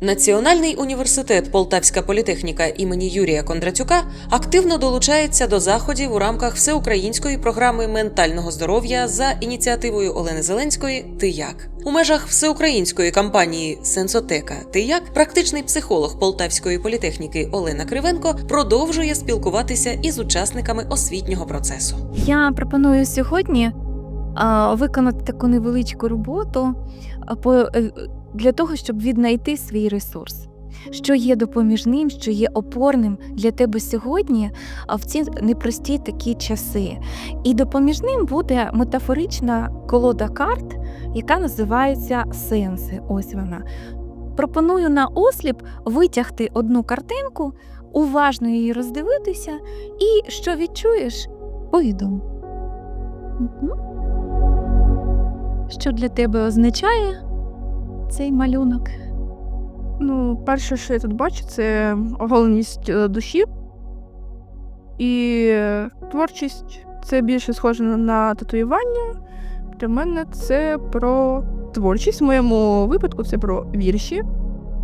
Національний університет Полтавська політехніка імені Юрія Кондратюка активно долучається до заходів у рамках всеукраїнської програми ментального здоров'я за ініціативою Олени Зеленської Ти як у межах всеукраїнської кампанії Сенсотека Ти як практичний психолог Полтавської політехніки Олена Кривенко продовжує спілкуватися із учасниками освітнього процесу. Я пропоную сьогодні виконати таку невеличку роботу по, е, для того, щоб віднайти свій ресурс. Що є допоміжним, що є опорним для тебе сьогодні а в ці непрості такі часи. І допоміжним буде метафорична колода карт, яка називається сенси. Ось вона. Пропоную на осліп витягти одну картинку, уважно її роздивитися, і що відчуєш, повідом. Що для тебе означає цей малюнок? Ну, перше, що я тут бачу, це оголеність е, душі. І творчість це більше схоже на- татуювання. Для мене це про творчість. В моєму випадку це про вірші.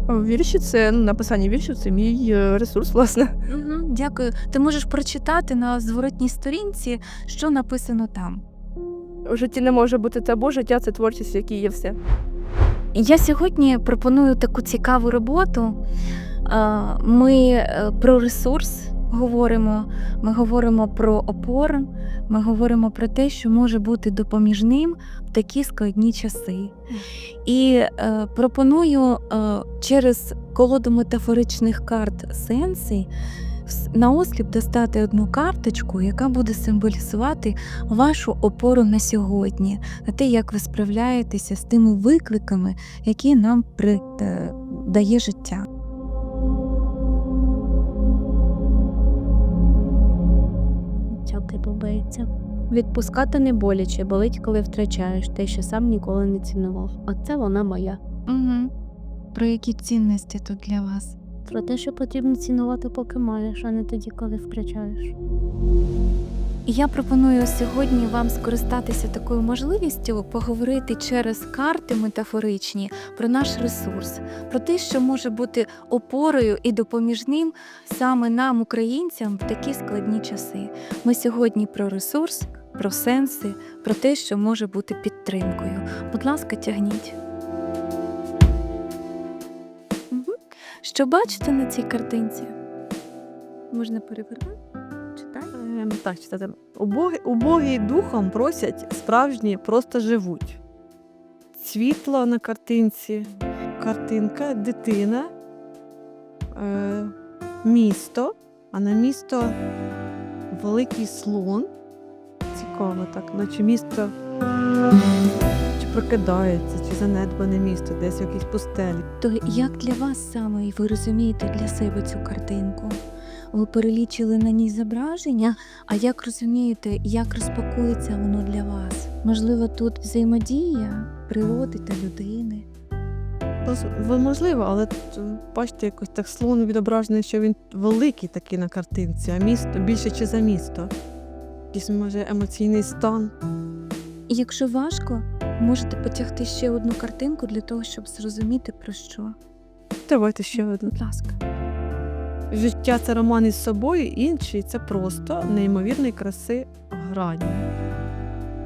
Вірші це ну, написання віршів, це мій е, ресурс, власне. Угу, дякую. Ти можеш прочитати на зворотній сторінці, що написано там. В житті не може бути табу, життя це творчість, в якій є все. Я сьогодні пропоную таку цікаву роботу. Ми е, про ресурс говоримо, ми говоримо про опору, ми говоримо про те, що може бути допоміжним в такі складні часи. І е, пропоную е, через колоду метафоричних карт сенси с- на осліп достати одну карточку, яка буде символізувати вашу опору на сьогодні, на те, як ви справляєтеся з тими викликами, які нам е, дає життя. Цілки подобається. Відпускати не боляче, болить, коли втрачаєш те, що сам ніколи не цінував. Оце вона моя. Угу. Про які цінності тут для вас? Про те, що потрібно цінувати, поки маєш, а не тоді, коли втрачаєш. Я пропоную сьогодні вам скористатися такою можливістю поговорити через карти метафоричні про наш ресурс, про те, що може бути опорою і допоміжним саме нам, українцям, в такі складні часи. Ми сьогодні про ресурс, про сенси, про те, що може бути підтримкою. Будь ласка, тягніть. Що бачите на цій картинці? Можна перевернути? Читай. Ем, Так, читати. Убогі, убогі духом просять, справжні просто живуть. Світло на картинці, картинка, дитина, е, місто, а на місто великий слон. Цікаво так, наче місто прокидається, чи занедбане місто, десь в якійсь пустелі. То як для вас саме і ви розумієте для себе цю картинку? Ви перелічили на ній зображення, а як розумієте, як розпакується воно для вас? Можливо, тут взаємодія природи та людини. Можливо, але бачите, якось так слон відображений, що він великий такий на картинці, а місто більше чи за місто. Якийсь може емоційний стан. І якщо важко, можете потягти ще одну картинку для того, щоб зрозуміти про що. Давайте ще одну. Будь ласка. Життя це роман із собою, інший це просто неймовірної краси грані.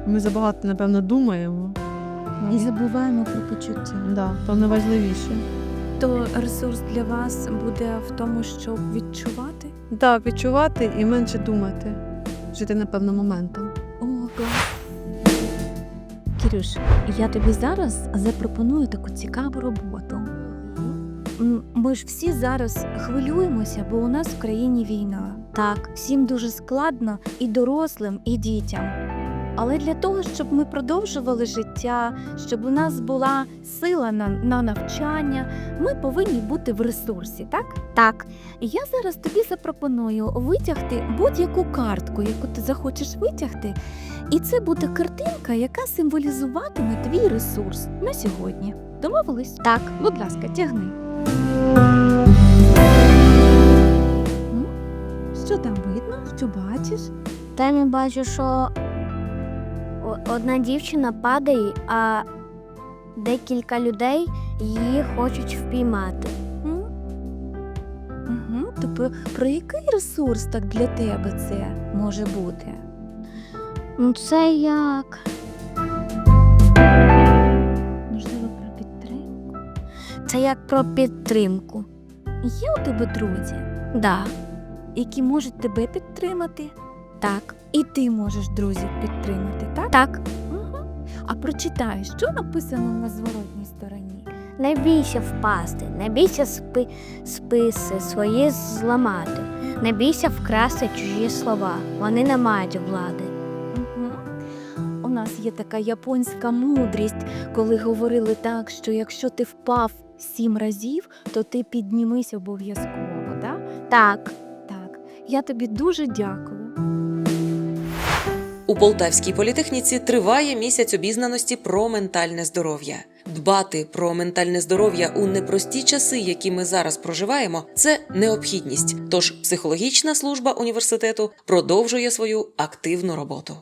Ми забагато, напевно, думаємо. І забуваємо про почуття. Да, то найважливіше. То ресурс для вас буде в тому, щоб відчувати. Да, відчувати і менше думати. Жити, напевно, моментом. Кірюш, я тобі зараз запропоную таку цікаву роботу. Ми ж всі зараз хвилюємося, бо у нас в країні війна. Так, всім дуже складно і дорослим, і дітям. Але для того, щоб ми продовжували життя, щоб у нас була сила на, на навчання, ми повинні бути в ресурсі, так? Так. І я зараз тобі запропоную витягти будь-яку картку, яку ти захочеш витягти, і це буде картинка, яка символізуватиме твій ресурс на сьогодні. Домовились? Так, будь ласка, тягни. Що там видно? Що бачиш? Там я бачу, що одна дівчина падає, а декілька людей її хочуть впіймати. То про, про який ресурс так для тебе це може бути? Ну, це як. Можливо, про підтримку. Це як про підтримку. Є у тебе друзі, Да, які можуть тебе підтримати, так, і ти можеш друзів підтримати, так? так. Угу. А прочитай, що написано на зворотній стороні. Не бійся впасти, не бійся спи, списи свої зламати, не бійся вкрасти чужі слова. Вони не мають влади. Угу. У нас є така японська мудрість, коли говорили так, що якщо ти впав сім разів, то ти піднімись обов'язково. Да? Так, Так, я тобі дуже дякую. У Полтавській політехніці триває місяць обізнаності про ментальне здоров'я. Дбати про ментальне здоров'я у непрості часи, які ми зараз проживаємо, це необхідність. Тож психологічна служба університету продовжує свою активну роботу.